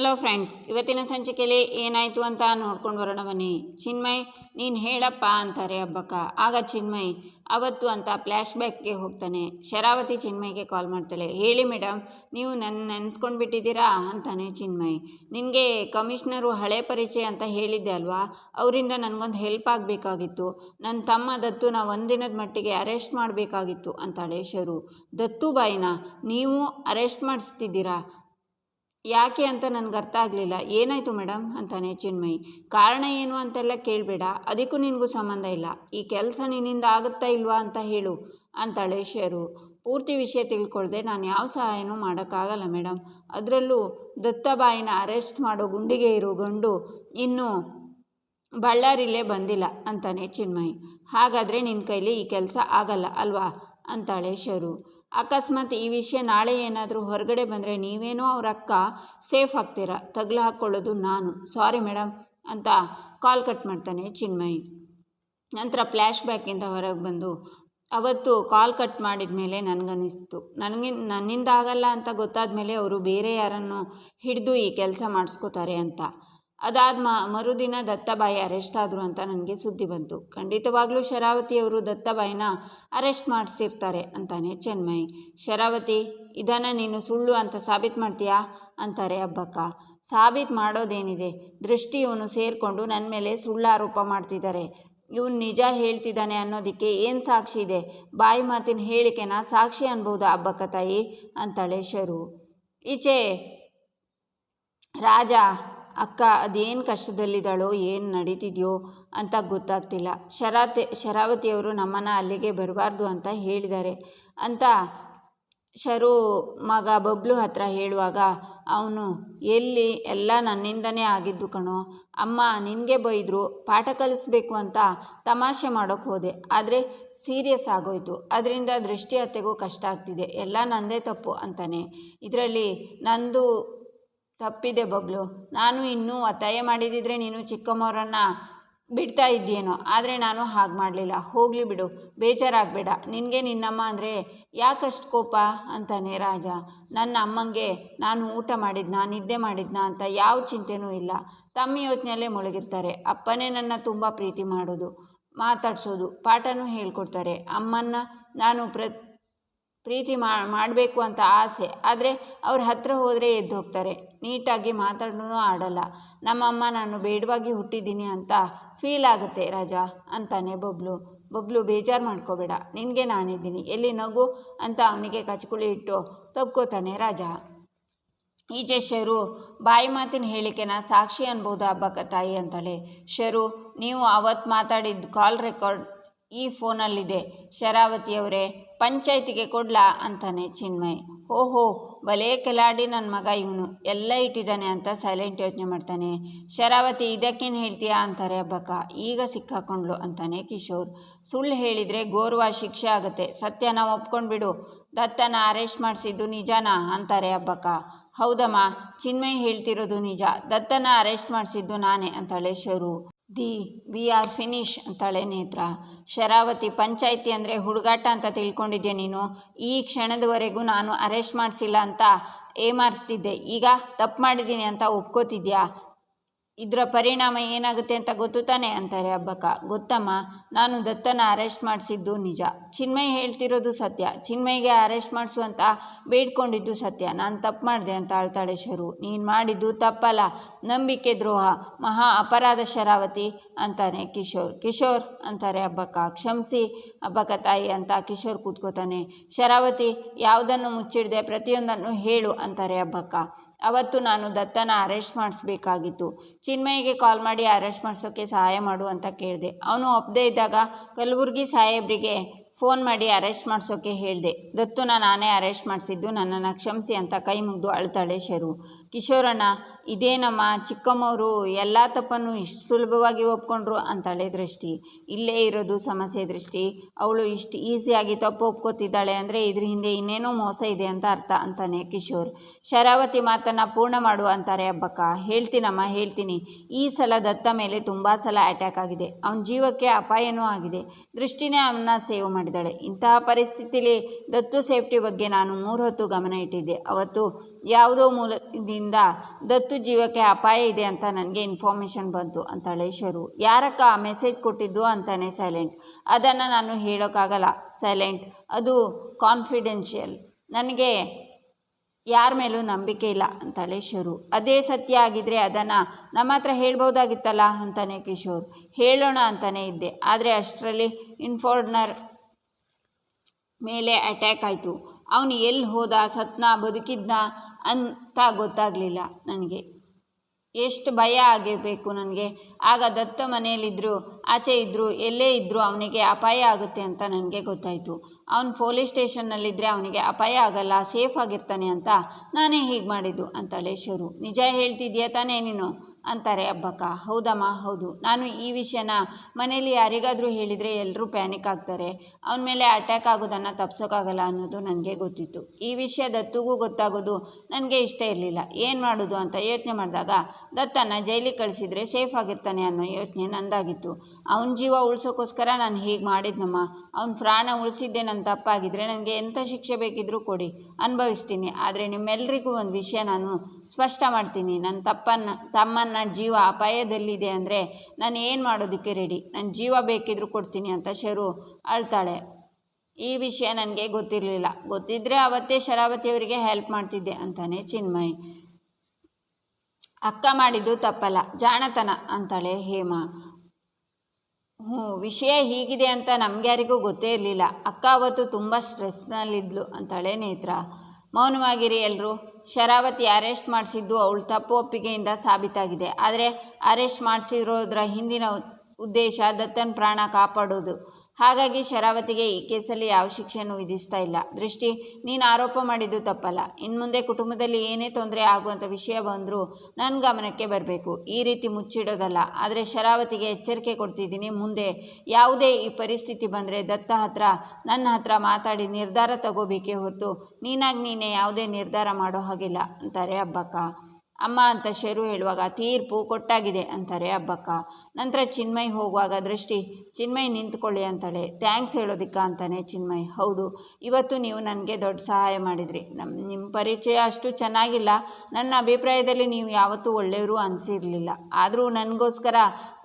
Hello friends ಇವತ್ತಿನ ಸಂಚಿಕೆಯಲ್ಲಿ ಏನಾಯಿತು ಅಂತ ನೋಡ್ಕೊಂಡು ಬರೋಣ ಬನ್ನಿ. ಚಿನ್ಮಯ್, ನೀನು ಹೇಳಪ್ಪ ಅಂತಾರೆ ಹಬ್ಬಕ್ಕ. ಆಗ ಚಿನ್ಮಯ್, ಅವತ್ತು ಅಂತ ಫ್ಲ್ಯಾಶ್ ಬ್ಯಾಕ್ಗೆ ಹೋಗ್ತಾನೆ. ಶರಾವತಿ ಚಿನ್ಮಯ್ಗೆ ಕಾಲ್ ಮಾಡ್ತಾಳೆ. ಹೇಳಿ ಮೇಡಮ್ ನೀವು ನನ್ನ ನೆನೆಸ್ಕೊಂಡು ಬಿಟ್ಟಿದ್ದೀರಾ ಅಂತಾನೆ ಚಿನ್ಮಯ್. ನಿನಗೆ ಕಮಿಷ್ನರು ಹಳೆ ಪರಿಚಯ ಅಂತ ಹೇಳಿದ್ದೆ ಅಲ್ವಾ? ಅವರಿಂದ ನನಗೊಂದು ಹೆಲ್ಪ್ ಆಗಬೇಕಾಗಿತ್ತು. ನನ್ನ ತಮ್ಮ ದತ್ತು ದತ್ತುನ ಒಂದಿನದ ಮಟ್ಟಿಗೆ ಅರೆಸ್ಟ್ ಮಾಡಬೇಕಾಗಿತ್ತು ಅಂತಾಳೆ ಶರು. ದತ್ತು ಬಾಯಿನ, ನೀವು ಅರೆಸ್ಟ್ ಮಾಡಿಸ್ತಿದ್ದೀರಾ? ಯಾಕೆ ಅಂತ ನನಗೆ ಅರ್ಥ ಆಗಲಿಲ್ಲ. ಏನಾಯಿತು ಮೇಡಮ್? ಅಂತಾನೆ ಚಿನ್ಮಯಿ. ಕಾರಣ ಏನು ಅಂತೆಲ್ಲ ಕೇಳಬೇಡ. ಅದಕ್ಕೂ ನಿನಗೂ ಸಂಬಂಧ ಇಲ್ಲ. ಈ ಕೆಲಸ ನಿನ್ನಿಂದ ಆಗುತ್ತಾ ಇಲ್ವಾ ಅಂತ ಹೇಳು, ಅಂತಾಳೆ ಶರು. ಪೂರ್ತಿ ವಿಷಯ ತಿಳ್ಕೊಳ್ದೆ ನಾನು ಯಾವ ಸಹಾಯನೂ ಮಾಡೋಕ್ಕಾಗಲ್ಲ ಮೇಡಮ್. ಅದರಲ್ಲೂ ದತ್ತಬಾಯಿನ ಅರೆಸ್ಟ್ ಮಾಡೋ ಗುಂಡಿಗೆ ಇರೋ ಗಂಡು ಇನ್ನೂ ಬಳ್ಳಾರಿಲೇ ಬಂದಿಲ್ಲ, ಅಂತಾನೆ ಚಿನ್ಮಯಿ. ಹಾಗಾದರೆ ನಿನ್ನ ಕೈಲಿ ಈ ಕೆಲಸ ಆಗಲ್ಲ, ಅಲ್ವಾ? ಅಂತಾಳೆ ಶರು. ಅಕಸ್ಮಾತ್ ಈ ವಿಷಯ ನಾಳೆ ಏನಾದರೂ ಹೊರಗಡೆ ಬಂದರೆ ನೀವೇನೋ ಅವ್ರ ಅಕ್ಕ ಸೇಫ್ ಆಗ್ತೀರಾ? ತಗ್ಲು ಹಾಕ್ಕೊಳ್ಳೋದು ನಾನು. ಸಾರಿ ಮೇಡಮ್ ಅಂತ ಕಾಲ್ ಕಟ್ ಮಾಡ್ತಾನೆ ಚಿನ್ಮಯಿ. ನಂತರ ಫ್ಲ್ಯಾಶ್ ಬ್ಯಾಕಿಂದ ಹೊರಗೆ ಬಂದು, ಅವತ್ತು ಕಾಲ್ ಕಟ್ ಮಾಡಿದ ಮೇಲೆ ನನಗನ್ನಿಸ್ತು ನನಗೆ, ನನ್ನಿಂದ ಆಗಲ್ಲ ಅಂತ ಗೊತ್ತಾದ ಮೇಲೆ ಅವರು ಬೇರೆ ಯಾರನ್ನು ಹಿಡಿದು ಈ ಕೆಲಸ ಮಾಡಿಸ್ಕೋತಾರೆ ಅಂತ. ಅದಾದ ಮ, ಮರುದಿನ ದತ್ತಬಾಯಿ ಅರೆಸ್ಟ್ ಆದರು ಅಂತ ನನಗೆ ಸುದ್ದಿ ಬಂತು. ಖಂಡಿತವಾಗ್ಲೂ ಶರಾವತಿಯವರು ದತ್ತಬಾಯಿನ ಅರೆಸ್ಟ್ ಮಾಡಿಸಿರ್ತಾರೆ ಅಂತಾನೆ ಚೆನ್ಮಯ್. ಶರಾವತಿ, ಇದನ್ನು ನೀನು ಸುಳ್ಳು ಅಂತ ಸಾಬೀತು ಮಾಡ್ತೀಯಾ? ಅಂತಾರೆ ಅಬ್ಬಕ್ಕ. ಸಾಬೀತು ಮಾಡೋದೇನಿದೆ? ದೃಷ್ಟಿ ಇವನು ಸೇರಿಕೊಂಡು ನನ್ನ ಮೇಲೆ ಸುಳ್ಳು ಆರೋಪ ಮಾಡ್ತಿದ್ದಾರೆ ಇವನು ನಿಜ ಹೇಳ್ತಿದ್ದಾನೆ ಅನ್ನೋದಕ್ಕೆ ಏನು ಸಾಕ್ಷಿ ಇದೆ? ಬಾಯಿ ಮಾತಿನ ಹೇಳಿಕೆನ ಸಾಕ್ಷಿ ಅನ್ಬೋದು ಹಬ್ಬಕ್ಕ ತಾಯಿ? ಅಂತಾಳೆ ಶರು. ಈಚೆ ರಾಜ ಅಕ್ಕ, ಅದೇನು ಕಷ್ಟದಲ್ಲಿದ್ದಾಳೋ, ಏನು ನಡೀತಿದೆಯೋ ಅಂತ ಗೊತ್ತಾಗ್ತಿಲ್ಲ. ಶರಾತಿ, ಶರಾವತಿಯವರು ನಮ್ಮನ್ನು ಅಲ್ಲಿಗೆ ಬರಬಾರ್ದು ಅಂತ ಹೇಳಿದ್ದಾರೆ ಅಂತ ಶರು ಮಗ ಬಬ್ಲು ಹತ್ರ ಹೇಳುವಾಗ, ಅವನು ಎಲ್ಲಿ? ಎಲ್ಲ ನನ್ನಿಂದನೇ ಆಗಿದ್ದು ಕಣೋ. ಅಮ್ಮ ನಿನಗೆ ಬೈದರು, ಪಾಠ ಕಲಿಸ್ಬೇಕು ಅಂತ ತಮಾಷೆ ಮಾಡೋಕ್ಕೆ ಹೋದೆ. ಆದರೆ ಸೀರಿಯಸ್ ಆಗೋಯ್ತು. ಅದರಿಂದ ದೃಷ್ಟಿ ಅತ್ತೆಗೂ ಕಷ್ಟ ಆಗ್ತಿದೆ. ಎಲ್ಲ ನಂದೇ ತಪ್ಪು ಅಂತಾನೆ. ಇದರಲ್ಲಿ ನಂದು ತಪ್ಪಿದೆ ಬಗ್ಲು ನಾನು ಇನ್ನೂ ಒತ್ತಾಯ ಮಾಡಿದಿದ್ರೆ ನೀನು ಚಿಕ್ಕಮ್ಮವರನ್ನು ಬಿಡ್ತಾ ಇದ್ದೀನೋ ಆದರೆ ನಾನು ಹಾಗೆ ಮಾಡಲಿಲ್ಲ. ಹೋಗಲಿ ಬಿಡು, ಬೇಜಾರಾಗಬೇಡ. ನಿನಗೆ ನಿನ್ನಮ್ಮ ಅಂದರೆ ಯಾಕಷ್ಟು ಕೋಪ? ಅಂತಾನೆ ರಾಜ. ನನ್ನ ಅಮ್ಮಂಗೆ ನಾನು ಊಟ ಮಾಡಿದ್ನಾ, ನಿದ್ದೆ ಮಾಡಿದ್ನಾ ಅಂತ ಯಾವ ಚಿಂತೆನೂ ಇಲ್ಲ. ತಮ್ಮ ಯೋಚನೆಯಲ್ಲೇ ಮುಳುಗಿರ್ತಾರೆ. ಅಪ್ಪನೇ ನನ್ನ ತುಂಬ ಪ್ರೀತಿ ಮಾಡೋದು, ಮಾತಾಡ್ಸೋದು, ಪಾಠನೂ ಹೇಳ್ಕೊಡ್ತಾರೆ. ಅಮ್ಮನ್ನ ನಾನು ಪ್ರ ಪ್ರೀತಿ ಮಾಡಬೇಕು ಅಂತ ಆಸೆ, ಆದರೆ ಅವ್ರ ಹತ್ರ ಹೋದರೆ ಎದ್ದು ಹೋಗ್ತಾರೆ. ನೀಟಾಗಿ ಮಾತಾಡೋನು ಆಡಲ್ಲ. ನಮ್ಮಮ್ಮ, ನಾನು ಬೇಡವಾಗಿ ಹುಟ್ಟಿದ್ದೀನಿ ಅಂತ ಫೀಲ್ ಆಗುತ್ತೆ ರಾಜ, ಅಂತಾನೆ ಬಬ್ಲು. ಬಬ್ಲು ಬೇಜಾರು ಮಾಡ್ಕೋಬೇಡ. ನಿನಗೆ ನಾನಿದ್ದೀನಿ. ಎಲ್ಲಿ ನಗು? ಅಂತ ಅವನಿಗೆ ಕಚ್ಕುಳಿ ಇಟ್ಟು ತಬ್ಕೋತಾನೆ ರಾಜ. ಈಚೆ ಶರು, ಬಾಯಿ ಮಾತಿನ ಹೇಳಿಕೆನ ಸಾಕ್ಷಿ ಅನ್ಬೋದು ಹಬ್ಬಕ್ಕ ತಾಯಿ? ಅಂತಾಳೆ. ಶರು, ನೀವು ಅವತ್ತು ಮಾತಾಡಿದ್ದು ಕಾಲ್ ರೆಕಾರ್ಡ್ ಈ ಫೋನಲ್ಲಿದೆ ಶರಾವತಿಯವರೇ ಪಂಚಾಯತಿಗೆ ಕೊಡ್ಲಾ? ಅಂತಾನೆ ಚಿನ್ಮಯ್. ಓಹೋ ಭಲೇ ಕೆಲಾಡಿ ನನ್ನ ಮಗ ಇವನು. ಎಲ್ಲ ಇಟ್ಟಿದ್ದಾನೆ ಅಂತ ಸೈಲೆಂಟ್ ಯೋಚನೆ ಮಾಡ್ತಾನೆ. ಶರಾವತಿ, ಇದಕ್ಕೇನು ಹೇಳ್ತೀಯಾ? ಅಂತಾರೆ ಹಬ್ಬಕ್ಕ ಈಗ ಸಿಕ್ಕಾಕೊಂಡ್ಲು, ಅಂತಾನೆ ಕಿಶೋರ್. ಸುಳ್ಳು ಹೇಳಿದರೆ ಗೋರ್ವ ಶಿಕ್ಷೆ ಆಗುತ್ತೆ. ಸತ್ಯನ ಒಪ್ಕೊಂಡ್ಬಿಡು. ದತ್ತನ ಅರೆಸ್ಟ್ ಮಾಡಿಸಿದ್ದು ನಿಜನಾ? ಅಂತಾರೆ ಹಬ್ಬಕ್ಕ ಹೌದಮ್ಮ, ಚಿನ್ಮಯ್ ಹೇಳ್ತಿರೋದು ನಿಜ. ದತ್ತನ ಅರೆಸ್ಟ್ ಮಾಡಿಸಿದ್ದು ನಾನೇ, ಅಂತಾಳೆ ಶರು. ದಿ ವಿ ಆರ್ ಫಿನಿಶ್ ಅಂತಾಳೆ ನೇತ್ರ. ಶರಾವತಿ ಪಂಚಾಯಿತಿ ಅಂದರೆ ಹುಡುಗಾಟ ಅಂತ ತಿಳ್ಕೊಂಡಿದ್ದೆ ನೀನು? ಈ ಕ್ಷಣದವರೆಗೂ ನಾನು ಅರೆಸ್ಟ್ ಮಾಡಿಸಿಲ್ಲ ಅಂತ ಏಮಾರಿಸ್ತಿದ್ದೆ. ಈಗ ತಪ್ಪು ಮಾಡಿದ್ದೀನಿ ಅಂತ ಒಪ್ಕೋತಿದ್ಯಾ? ಇದರ ಪರಿಣಾಮ ಏನಾಗುತ್ತೆ ಅಂತ ಗೊತ್ತು ತಾನೆ ಅಂತಾರೆ ಹಬ್ಬಕ್ಕ ಗೊತ್ತಮ್ಮ, ನಾನು ದತ್ತನ ಅರೆಸ್ಟ್ ಮಾಡಿಸಿದ್ದು ನಿಜ. ಚಿನ್ಮಯ್ ಹೇಳ್ತಿರೋದು ಸತ್ಯ. ಚಿನ್ಮಯ್ಗೆ ಅರೆಸ್ಟ್ ಮಾಡಿಸು ಅಂತ ಬೇಡ್ಕೊಂಡಿದ್ದು ಸತ್ಯ. ನಾನು ತಪ್ಪು ಮಾಡಿದೆ ಅಂತ ಆಳ್ತಾಳೆ ಶರು. ನೀನು ಮಾಡಿದ್ದು ತಪ್ಪಲ್ಲ. ನಂಬಿಕೆ ದ್ರೋಹ. ಮಹಾ ಅಪರಾಧ ಶರಾವತಿ ಅಂತಾನೆ ಕಿಶೋರ್. ಕಿಶೋರ್ ಅಂತಾರೆ ಹಬ್ಬಕ್ಕ. ಕ್ಷಮಿಸಿ ಅಬ್ಬಕ್ಕ ತಾಯಿ ಅಂತ ಕಿಶೋರ್ ಕೂತ್ಕೋತಾನೆ. ಶರಾವತಿ, ಯಾವುದನ್ನು ಮುಚ್ಚಿಡದೆ ಪ್ರತಿಯೊಂದನ್ನು ಹೇಳು ಅಂತಾರೆ ಹಬ್ಬಕ್ಕ. ಅವತ್ತು ನಾನು ದತ್ತನ ಅರೆಸ್ಟ್ ಮಾಡಿಸ್ಬೇಕಾಗಿತ್ತು. ಚಿನ್ಮಯ್ಗೆ ಕಾಲ್ ಮಾಡಿ ಅರೆಸ್ಟ್ ಮಾಡಿಸೋಕ್ಕೆ ಸಹಾಯ ಮಾಡು ಅಂತ ಕೇಳಿದೆ. ಅವನು ಒಪ್ಪದೇ ಇದ್ದಾಗ ಕಲಬುರ್ಗಿ ಸಾಹೇಬ್ರಿಗೆ ಫೋನ್ ಮಾಡಿ ಅರೆಸ್ಟ್ ಮಾಡಿಸೋಕೆ ಹೇಳಿದೆ, ದತ್ತುನ ನಾನೇ ಅರೆಸ್ಟ್ ಮಾಡಿಸಿದ್ದು, ನನ್ನನ್ನು ಕ್ಷಮಿಸಿ ಅಂತ ಕೈ ಮುಗಿದು ಅಳ್ತಾಳೆ ಶರು. ಕಿಶೋರಣ್ಣ, ಇದೇನಮ್ಮ, ಚಿಕ್ಕಮ್ಮವರು ಎಲ್ಲ ತಪ್ಪನ್ನು ಇಷ್ಟು ಸುಲಭವಾಗಿ ಒಪ್ಕೊಂಡ್ರು ಅಂತಾಳೆ ದೃಷ್ಟಿ. ಇಲ್ಲೇ ಇರೋದು ಸಮಸ್ಯೆ ದೃಷ್ಟಿ. ಅವಳು ಇಷ್ಟು ಈಸಿಯಾಗಿ ತಪ್ಪು ಒಪ್ಕೋತಿದ್ದಾಳೆ ಅಂದರೆ ಇದ್ರ ಹಿಂದೆ ಇನ್ನೇನೋ ಮೋಸ ಇದೆ ಅಂತ ಅರ್ಥ ಅಂತಾನೆ ಕಿಶೋರ್. ಶರಾವತಿ ಮಾತನ್ನು ಪೂರ್ಣ ಮಾಡು ಅಂತಾರೆ ಹಬ್ಬಕ್ಕ. ಹೇಳ್ತೀನಮ್ಮ, ಹೇಳ್ತೀನಿ. ಈ ಸಲ ದತ್ತ ಮೇಲೆ ತುಂಬ ಸಲ ಅಟ್ಯಾಕ್ ಆಗಿದೆ. ಅವನ ಜೀವಕ್ಕೆ ಅಪಾಯನೂ ಆಗಿದೆ. ದೃಷ್ಟಿನೇ ಅವನ್ನ ಸೇವ್ ಮಾಡಿದಾಳೆ ಇಂತಹ ಪರಿಸ್ಥಿತಿಲಿ ದತ್ತು ಸೇಫ್ಟಿ ಬಗ್ಗೆ ನಾನು ಮೂರು ಹೊತ್ತು ಗಮನ ಇಟ್ಟಿದ್ದೆ. ಅವತ್ತು ಯಾವುದೋ ಮೂಲದಿಂದ ಇದರಿಂದ ದತ್ತು ಜೀವಕ್ಕೆ ಅಪಾಯ ಇದೆ ಅಂತ ನನಗೆ ಇನ್ಫಾರ್ಮೇಷನ್ ಬಂತು ಅಂತಾಳೆ ಶರು. ಯಾರಕ್ಕ ಮೆಸೇಜ್ ಕೊಟ್ಟಿದ್ದು ಅಂತಾನೆ ಸೈಲೆಂಟ್ ಅದನ್ನು ನಾನು ಹೇಳೋಕ್ಕಾಗಲ್ಲ. ಸೈಲೆಂಟ್ ಅದು ಕಾನ್ಫಿಡೆನ್ಷಿಯಲ್ ನನಗೆ ಯಾರ ಮೇಲೂ ನಂಬಿಕೆ ಇಲ್ಲ ಅಂತಾಳೆ ಶರು. ಅದೇ ಸತ್ಯ ಆಗಿದ್ರೆ ಅದನ್ನು ನಮ್ಮ ಹತ್ರ ಹೇಳ್ಬೋದಾಗಿತ್ತಲ್ಲ ಅಂತಾನೆ ಕಿಶೋರ್. ಹೇಳೋಣ ಅಂತಾನೆ ಇದ್ದೆ. ಆದರೆ ಅಷ್ಟರಲ್ಲಿ ಇನ್ಫಾರ್ನರ್ ಮೇಲೆ ಅಟ್ಯಾಕ್ ಆಯಿತು. ಅವನು ಎಲ್ಲಿ ಹೋದ, ಸತ್ನ ಬದುಕಿದ್ನ ಅಂತ ಗೊತ್ತಾಗಲಿಲ್ಲ ನನಗೆ. ಎಷ್ಟು ಭಯ ಆಗಿರಬೇಕು ನನಗೆ. ಆಗ ದತ್ತ ಮನೆಯಲ್ಲಿದ್ದರು ಆಚೆ ಇದ್ದರು ಎಲ್ಲೇ ಇದ್ದರೂ ಅವನಿಗೆ ಅಪಾಯ ಆಗುತ್ತೆ ಅಂತ ನನಗೆ ಗೊತ್ತಾಯಿತು. ಅವನು ಪೊಲೀಸ್ ಸ್ಟೇಷನ್ನಲ್ಲಿದ್ದರೆ ಅವನಿಗೆ ಅಪಾಯ ಆಗಲ್ಲ, ಸೇಫ್ ಆಗಿರ್ತಾನೆ ಅಂತ ನಾನೇ ಹೀಗೆ ಮಾಡಿದ್ದು, ಅಂತಾಳೆ ಶರು. ನಿಜ ಹೇಳ್ತಿದ್ಯಾ ತಾನೇ ನೀನು? ಅಂತಾರೆ, ಅಬ್ಬಕ್ಕ, ಹೌದಮ್ಮ, ಹೌದು. ನಾನು ಈ ವಿಷಯನ ಮನೇಲಿ ಯಾರಿಗಾದರೂ ಹೇಳಿದರೆ ಎಲ್ಲರೂ ಪ್ಯಾನಿಕ್ ಆಗ್ತಾರೆ. ಅವನ ಮೇಲೆ ಅಟ್ಯಾಕ್ ಆಗೋದನ್ನು ತಪ್ಸೋಕ್ಕಾಗಲ್ಲ ಅನ್ನೋದು ನನಗೆ ಗೊತ್ತಿತ್ತು. ಈ ವಿಷಯ ದತ್ತುಗೂ ಗೊತ್ತಾಗೋದು ನನಗೆ ಇಷ್ಟ ಇರಲಿಲ್ಲ. ಏನು ಮಾಡೋದು ಅಂತ ಯೋಚನೆ ಮಾಡಿದಾಗ ದತ್ತನ ಜೈಲಿಗೆ ಕಳಿಸಿದರೆ ಸೇಫ್ ಆಗಿರ್ತಾನೆ ಅನ್ನೋ ಯೋಚನೆ ನಂದಾಗಿತ್ತು. ಅವನ ಜೀವ ಉಳಿಸೋಕ್ಕೋಸ್ಕರ ನಾನು ಹೀಗೆ ಮಾಡಿದ್ನಮ್ಮ. ಅವ್ನ ಪ್ರಾಣ ಉಳಿಸಿದ್ದೆ ನನ್ನ ತಪ್ಪಾಗಿದ್ದರೆ ನನಗೆ ಎಂಥ ಶಿಕ್ಷೆ ಬೇಕಿದ್ರೂ ಕೊಡಿ. ಅನುಭವಿಸ್ತೀನಿ. ಆದರೆ ನಿಮ್ಮೆಲ್ಲರಿಗೂ ಒಂದು ವಿಷಯ ನಾನು ಸ್ಪಷ್ಟ ಮಾಡ್ತೀನಿ. ನನ್ನ ತಪ್ಪನ್ನು ತಮ್ಮನ ಜೀವ ಅಪಾಯದಲ್ಲಿದೆ ಅಂದರೆ ನಾನು ಏನು ಮಾಡೋದಕ್ಕೆ ರೆಡಿ ನನ್ನ ಜೀವ ಬೇಕಿದ್ರೂ ಕೊಡ್ತೀನಿ ಅಂತ ಶರು ಅಳ್ತಾಳೆ. ಈ ವಿಷಯ ನನಗೆ ಗೊತ್ತಿರಲಿಲ್ಲ. ಗೊತ್ತಿದ್ದರೆ ಅವತ್ತೇ ಶರಾವತಿಯವರಿಗೆ ಹೆಲ್ಪ್ ಮಾಡ್ತಿದ್ದೆ ಅಂತಾನೆ ಚಿನ್ಮಯ್. ಅಕ್ಕ ಮಾಡಿದ್ದು ತಪ್ಪಲ್ಲ. ಜಾಣತನ ಅಂತಾಳೆ ಹೇಮಾ. ಹ್ಞೂ, ವಿಷಯ ಹೀಗಿದೆ ಅಂತ ನಮ್ಗ್ಯಾರಿಗೂ ಗೊತ್ತೇ ಇರಲಿಲ್ಲ. ಅಕ್ಕ ಅವತ್ತು ತುಂಬ ಸ್ಟ್ರೆಸ್ನಲ್ಲಿದ್ಲು ಅಂತಾಳೆ ನೇತ್ರ. ಮೌನವಾಗಿರಿ ಎಲ್ಲರೂ ಶರಾವತಿ ಅರೆಸ್ಟ್ ಮಾಡಿಸಿದ್ದು ಅವಳು ತಪ್ಪು ಒಪ್ಪಿಗೆಯಿಂದ ಸಾಬೀತಾಗಿದೆ. ಆದರೆ ಅರೆಸ್ಟ್ ಮಾಡಿಸಿರೋದ್ರ ಹಿಂದಿನ ಉದ್ದೇಶ ದತ್ತನ್ ಪ್ರಾಣ ಕಾಪಾಡೋದು. ಹಾಗಾಗಿ ಶರಾವತಿಗೆ ಈ ಕೇಸಲ್ಲಿ ಯಾವ ಶಿಕ್ಷೆಯನ್ನು ವಿಧಿಸ್ತಾ ಇಲ್ಲ. ದೃಷ್ಟಿ, ನೀನು ಆರೋಪ ಮಾಡಿದ್ದು ತಪ್ಪಲ್ಲ. ಇನ್ನು ಮುಂದೆ ಕುಟುಂಬದಲ್ಲಿ ಏನೇ ತೊಂದರೆ ಆಗುವಂಥ ವಿಷಯ ಬಂದರೂ ನನ್ನ ಗಮನಕ್ಕೆ ಬರಬೇಕು. ಈ ರೀತಿ ಮುಚ್ಚಿಡೋದಲ್ಲ. ಆದರೆ ಶರಾವತಿಗೆ ಎಚ್ಚರಿಕೆ ಕೊಡ್ತಿದ್ದೀನಿ. ಮುಂದೆ ಯಾವುದೇ ಈ ಪರಿಸ್ಥಿತಿ ಬಂದರೆ ದತ್ತ ಹತ್ರ, ನನ್ನ ಹತ್ರ ಮಾತಾಡಿ ನಿರ್ಧಾರ ತಗೋಬೇಕೇ ಹೊರತು ನೀನಾಗಿ ನೀನೇ ಯಾವುದೇ ನಿರ್ಧಾರ ಮಾಡೋ ಹಾಗಿಲ್ಲ ಅಂತಾರೆ ಹಬ್ಬಕ್ಕ ಅಮ್ಮ ಅಂತ ಶೇರು ಹೇಳುವಾಗ, ತೀರ್ಪು ಕೊಟ್ಟಾಗಿದೆ ಅಂತಾರೆ ಅಬ್ಬಕ್ಕ. ನಂತರ ಚಿನ್ಮಯ್ ಹೋಗುವಾಗ, ದೃಷ್ಟಿ, ಚಿನ್ಮಯ್ ನಿಂತ್ಕೊಳ್ಳಿ ಅಂತಾಳೆ. ಥ್ಯಾಂಕ್ಸ್ ಹೇಳೋದಿಕ್ಕ ಅಂತಾನೆ ಚಿನ್ಮಯ್. ಹೌದು, ಇವತ್ತು ನೀವು ನನಗೆ ದೊಡ್ಡ ಸಹಾಯ ಮಾಡಿದ್ರಿ. ನಮ್ಮ ನಿಮ್ಮ ಪರಿಚಯ ಅಷ್ಟು ಚೆನ್ನಾಗಿಲ್ಲ. ನನ್ನ ಅಭಿಪ್ರಾಯದಲ್ಲಿ ನೀವು ಯಾವತ್ತೂ ಒಳ್ಳೆಯವರು ಅನಿಸಿರಲಿಲ್ಲ. ಆದರೂ ನನಗೋಸ್ಕರ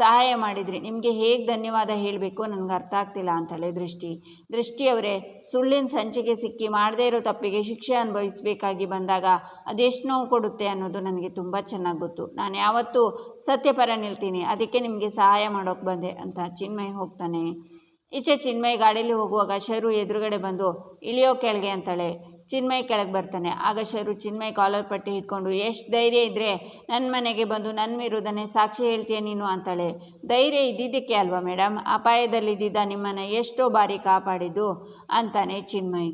ಸಹಾಯ ಮಾಡಿದ್ರಿ. ನಿಮಗೆ ಹೇಗೆ ಧನ್ಯವಾದ ಹೇಳಬೇಕು ನನಗೆ ಅರ್ಥ ಆಗ್ತಿಲ್ಲ ಅಂತಾಳೆ ದೃಷ್ಟಿ. ದೃಷ್ಟಿಯವರೇ ಸುಳ್ಳಿನ ಸಂಚಿಕೆ ಸಿಕ್ಕಿ ಮಾಡದೇ ಇರೋ ತಪ್ಪಿಗೆ ಶಿಕ್ಷೆ ಅನುಭವಿಸಬೇಕಾಗಿ ಬಂದಾಗ ಅದೆಷ್ಟು ನೋವು ಕೊಡುತ್ತೆ ಅನ್ನೋದು ನನಗೆ ತುಂಬ ಚೆನ್ನಾಗಿ ಗೊತ್ತು. ನಾನು ಯಾವತ್ತೂ ಸತ್ಯಪರ ನಿಲ್ತೀನಿ. ಅದಕ್ಕೆ ನಿಮಗೆ ಸಹಾಯ ಮಾಡೋಕ್ಕೆ ಬಂದೆ ಅಂತ ಚಿನ್ಮಯ್ ಹೋಗ್ತಾನೆ. ಈಚೆ ಚಿನ್ಮಯ್ ಗಾಡೀಲಿ ಹೋಗುವಾಗ ಶರು ಎದುರುಗಡೆ ಬಂದು, ಇಳಿಯೋ ಕೆಳಗೆ ಅಂತಾಳೆ. ಚಿನ್ಮಯ್ ಕೆಳಗೆ ಬರ್ತಾನೆ. ಆಗ ಶರು ಚಿನ್ಮಯ್ ಕಾಲರ್ ಪಟ್ಟಿ ಇಟ್ಕೊಂಡು ಎಷ್ಟು ಧೈರ್ಯ ಇದ್ದರೆ ನನ್ನ ಮನೆಗೆ ಬಂದು ನನ್ನ ವಿರುದ್ಧನೇ ಸಾಕ್ಷಿ ಹೇಳ್ತೀಯ ನೀನು? ಅಂತಾಳೆ. ಧೈರ್ಯ ಇದ್ದಿದ್ದಕ್ಕೆ ಅಲ್ವಾ ಮೇಡಮ್ ಅಪಾಯದಲ್ಲಿದ್ದಿದ್ದ ನಿಮ್ಮನ್ನು ಎಷ್ಟೋ ಬಾರಿ ಕಾಪಾಡಿದ್ದು, ಅಂತಾನೆ ಚಿನ್ಮಯ್.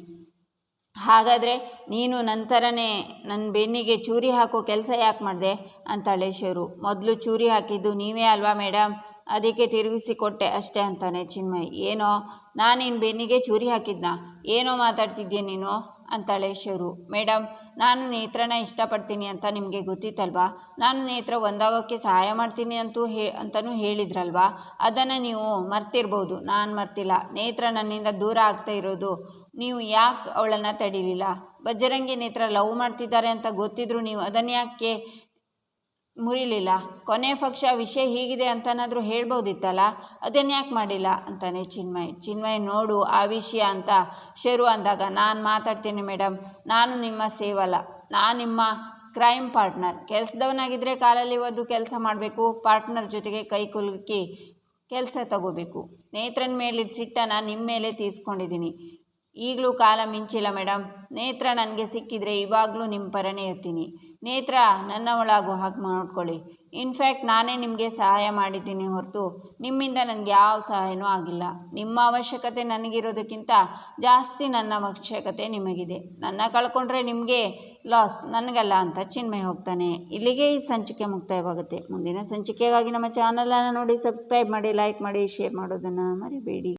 ಹಾಗಾದರೆ ನೀನು ನಂತರನೇ ನನ್ನ ಬೆನ್ನಿಗೆ ಚೂರಿ ಹಾಕೋ ಕೆಲಸ ಯಾಕೆ ಮಾಡಿದೆ? ಅಂತಾಳೆ ಶರು. ಮೊದಲು ಚೂರಿ ಹಾಕಿದ್ದು ನೀವೇ ಅಲ್ವಾ ಮೇಡಮ್ ಅದಕ್ಕೆ ತಿರುಗಿಸಿ ಕೊಟ್ಟೆ ಅಷ್ಟೇ ಅಂತಾನೆ ಚಿನ್ಮಯ್. ಏನೋ? ನಾನು ನಿನ್ನ ಬೆನ್ನಿಗೆ ಚೂರಿ ಹಾಕಿದ್ನ? ಏನೋ ಮಾತಾಡ್ತಿದ್ಯೆ ನೀನು? ಅಂತಾಳೆ ಶರು. ಮೇಡಮ್ ನಾನು ನೇತ್ರನ ಇಷ್ಟಪಡ್ತೀನಿ ಅಂತ ನಿಮಗೆ ಗೊತ್ತಿತ್ತಲ್ವಾ? ನಾನು ನೇತ್ರ ಒಂದಾಗೋಕ್ಕೆ ಸಹಾಯ ಮಾಡ್ತೀನಿ ಅಂತೂ ಹೇ ಅಂತಲೂ ಹೇಳಿದ್ರಲ್ವಾ? ಅದನ್ನು ನೀವು ಮರ್ತಿರ್ಬೋದು. ನಾನು ಮರ್ತಿಲ್ಲ. ನೇತ್ರ ನನ್ನಿಂದ ದೂರ ಆಗ್ತಾ ಇರೋದು. ನೀವು ಯಾಕೆ ಅವಳನ್ನು ತಡೀಲಿಲ್ಲ? ಬಜರಂಗಿ ನೇತ್ರ ಲವ್ ಮಾಡ್ತಿದ್ದಾರೆ ಅಂತ ಗೊತ್ತಿದ್ರು ನೀವು ಅದನ್ನ ಯಾಕೆ ಮುರಿಲಿಲ್ಲ? ಕೊನೆ ಪಕ್ಷ ವಿಷಯ ಹೀಗಿದೆ ಅಂತನಾದರೂ ಹೇಳ್ಬೋದಿತ್ತಲ್ಲ ಅದನ್ನು ಯಾಕೆ ಮಾಡಿಲ್ಲ? ಅಂತಾನೆ ಚಿನ್ಮಯ್. ಚಿನ್ಮಯ್ ನೋಡು ಆ ವಿಷಯ ಅಂತ ಶರು ಅಂದಾಗ, ನಾನು ಮಾತಾಡ್ತೀನಿ ಮೇಡಮ್ ನಾನು ನಿಮ್ಮ ಸೇವಲ್ಲ. ನಾನು ನಿಮ್ಮ ಕ್ರೈಮ್ ಪಾರ್ಟ್ನರ್. ಕೆಲಸದವನಾಗಿದ್ದರೆ ಕಾಲಲ್ಲಿ ಒದ್ದು ಕೆಲಸ ಮಾಡಬೇಕು, ಪಾರ್ಟ್ನರ್ ಜೊತೆಗೆ ಕೈ ಕುಲುಕಿ ಕೆಲಸ ತಗೋಬೇಕು. ನೇತ್ರನ ಮೇಲಿದ್ದ ಸಿಟ್ಟನ್ನು ನಿಮ್ಮ ಮೇಲೆ ತೀರಿಸ್ಕೊಂಡಿದ್ದೀನಿ ಈಗಲೂ ಕಾಲ ಮಿಂಚಿಲ್ಲ ಮೇಡಮ್ ನೇತ್ರ ನನಗೆ ಸಿಕ್ಕಿದರೆ ಇವಾಗಲೂ ನಿಮ್ಮ ಪರನೇ ಇರ್ತೀನಿ. ನೇತ್ರ, ನನ್ನವಳಾಗೋ ಹಾಗೆ ಮಾಡ್ಕೊಳ್ಳಿ. ಇನ್ಫ್ಯಾಕ್ಟ್ ನಾನೇ ನಿಮಗೆ ಸಹಾಯ ಮಾಡಿದ್ದೀನಿ ಹೊರತು ನಿಮ್ಮಿಂದ ನನಗೆ ಯಾವ ಸಹಾಯನೂ ಆಗಿಲ್ಲ. ನಿಮ್ಮ ಅವಶ್ಯಕತೆ ನನಗಿರೋದಕ್ಕಿಂತ ಜಾಸ್ತಿ ನನ್ನ ಅವಶ್ಯಕತೆ ನಿಮಗಿದೆ. ನನ್ನ ಕಳ್ಕೊಂಡ್ರೆ ನಿಮಗೆ ಲಾಸ್, ನನಗಲ್ಲ ಅಂತ ಚಿನ್ಮೆ ಹೋಗ್ತಾನೆ. ಇಲ್ಲಿಗೆ ಈ ಸಂಚಿಕೆ ಮುಕ್ತಾಯವಾಗುತ್ತೆ. ಮುಂದಿನ ಸಂಚಿಕೆಗಾಗಿ ನಮ್ಮ ಚಾನಲನ್ನು ನೋಡಿ, ಸಬ್ಸ್ಕ್ರೈಬ್ ಮಾಡಿ, ಲೈಕ್ ಮಾಡಿ, ಶೇರ್ ಮಾಡೋದನ್ನು ಮರಿಬೇಡಿ.